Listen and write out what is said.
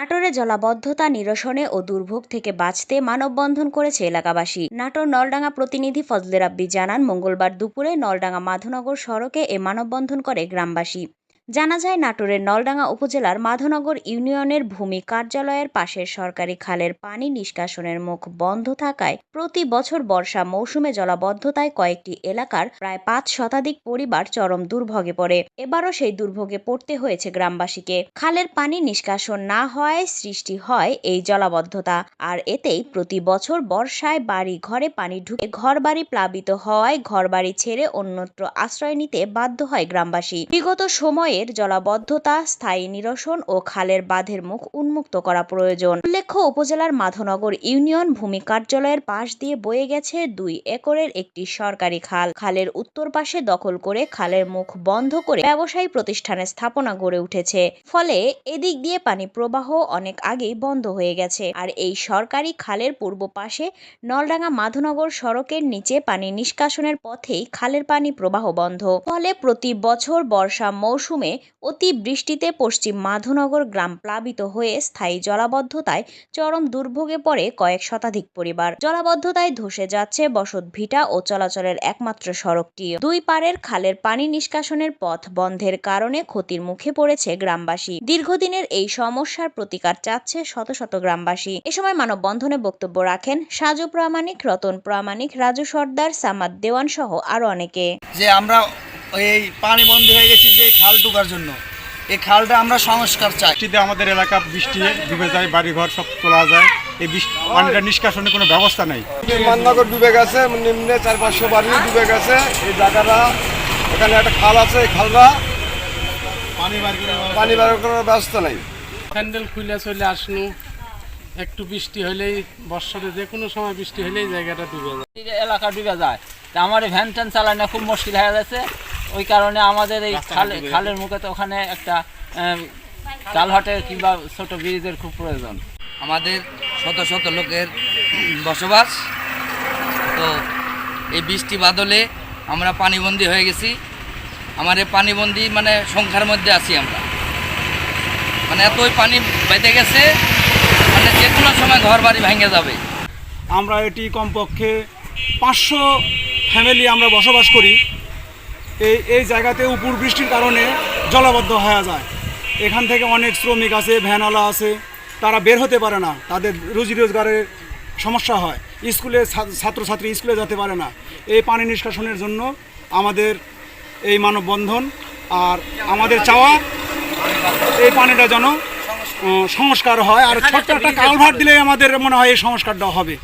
নাটোরে জলাবদ্ধতা নিরসনে ও দুর্ভোগ থেকে বাঁচতে মানববন্ধন করেছে এলাকাবাসী। নাটোর নলডাঙ্গা প্রতিনিধি ফজলে রাব্বি জানান, মঙ্গলবার দুপুরে নলডাঙ্গা মাধনগর সড়কে এ মানববন্ধন করে গ্রামবাসী। জানা যায় নাটোরের নলডাঙ্গা উপজেলার মাধনগর ইউনিয়নের ভূমি কার্যালয়ের পাশের সরকারি খালের পানি নিষ্কাশনের মুখ বন্ধ থাকায় প্রতি বছর বর্ষা মৌসুমে জলাবদ্ধতায় কয়েকটি এলাকার প্রায় পাঁচ শতাধিক পরিবার চরম দুর্ভোগে পড়ে। এবারও সেই দুর্ভোগে পড়তে হয়েছে গ্রামবাসীকে। খালের পানি নিষ্কাশন না হওয়ায় সৃষ্টি হয় এই জলাবদ্ধতা। আর এতেই প্রতি বছর বর্ষায় বাড়ি ঘরে পানি ঢুকে ঘরবাড়ি প্লাবিত হওয়ায় ঘরবাড়ি ছেড়ে অন্যত্র আশ্রয় নিতে বাধ্য হয় গ্রামবাসী। বিগত সময়ের জলাবদ্ধতা, স্থায়ী নিরসন ও খালের বাঁধের মুখ উন্মুক্ত করা প্রয়োজন। উল্লেখ্য, উপজেলার মাধনগর ইউনিয়ন ভূমি কার্যালয়ের পাশ দিয়ে বয়ে গেছে দুই একরের একটি সরকারি খাল। খালের উত্তর পাশে দখল করে খালের মুখ বন্ধ করে ব্যবসায়ী প্রতিষ্ঠানের স্থাপনা গড়ে উঠেছে। ফলে এদিক দিয়ে পানি প্রবাহ অনেক আগেই বন্ধ হয়ে গেছে। আর এই সরকারি খালের পূর্ব পাশে নলডাঙ্গা মাধনগর সড়কের নিচে পানি নিষ্কাশনের পথেই খালের পানি প্রবাহ বন্ধ। ফলে প্রতি বছর বর্ষা মৌসুমে অতি বৃষ্টিতে পশ্চিম মাধনগর গ্রাম প্লাবিত হয়ে স্থায়ী জলাবদ্ধতায় চরম দুর্ভোগে পড়ে কয়েক শতাধিক পরিবার। জলাবদ্ধতায় ধসে যাচ্ছে বসত ভিটা ও চলাচলের একমাত্র সড়কটি। দুই পারের খালের পানি নিষ্কাশনের পথ বন্ধের কারণে ক্ষতির মুখে পড়েছে গ্রামবাসী। দীর্ঘদিনের এই সমস্যার প্রতিকার চাচ্ছে শত শত গ্রামবাসী। এ সময় মানববন্ধনে বক্তব্য রাখেন সাজু প্রামাণিক, রতন প্রামাণিক, রাজু সর্দার, সামাদ দেওয়ান সহ আরও অনেকে। যে আমরা এই পানি বন্ধ হয়ে গেছি যে খাল টুকার জন্য। এই খালটা আমরা সংস্কার চাই। বৃষ্টিতে আমাদের এলাকা বৃষ্টি ডুবে যায় বাড়িঘর সব তোলা যায়। এই বৃষ্টি পানিটা নিষ্কাশনের কোনো ব্যবস্থা নেই। মান্নাগর ডুবে গেছে নিম্নে চার পাঁচশো বাড়ি ডুবে গেছে। এই জায়গাটা এখানে একটা খাল আছে এই খালটা পানি বার করার ব্যবস্থা নেই। প্যান্ডেল খুলে চলে আসনু। একটু বৃষ্টি হলেই বর্ষাতে যে কোনো সময় বৃষ্টি হলেই জায়গাটা ডুবে যায়। যে এলাকা ডুবে যায়। আমার ভ্যান ট্যান চালানো খুব মুশকিল হয়ে গেছে। ওই কারণে আমাদের এই খালে খালের মুখে তো ওখানে একটা চালহাটে কিংবা ছোট ব্রিজের খুব প্রয়োজন। আমাদের শত শত লোকের বসবাস। তো এই বৃষ্টি বাদলে আমরা পানিবন্দী হয়ে গেছি। আমার এই পানিবন্দী মানে সংখ্যার মধ্যে আছি আমরা। মানে এতই পানি বেঁধে গেছে মানে যে কোনো সময় ঘর বাড়ি ভেঙে যাবে। আমরা এটি কমপক্ষে পাঁচশো ফ্যামিলি আমরা বসবাস করি। এই এই জায়গাতে উপর বৃষ্টির কারণে জলাবদ্ধ হয়ে যায়। এখান থেকে অনেক শ্রমিক আছে ভ্যানওয়ালা আছে তারা বের হতে পারে না। তাদের রুজি রোজগারের সমস্যা হয়। স্কুলে ছাত্রছাত্রী স্কুলে যেতে পারে না। এই পানি নিষ্কাশনের জন্য আমাদের এই মানববন্ধন আর আমাদের চাওয়া এই পানিটা যেন সংস্কার হয়। আর ছোট্ট একটা কালভার্ট দিলে আমাদের মনে হয় এই সংস্কারটা হবে।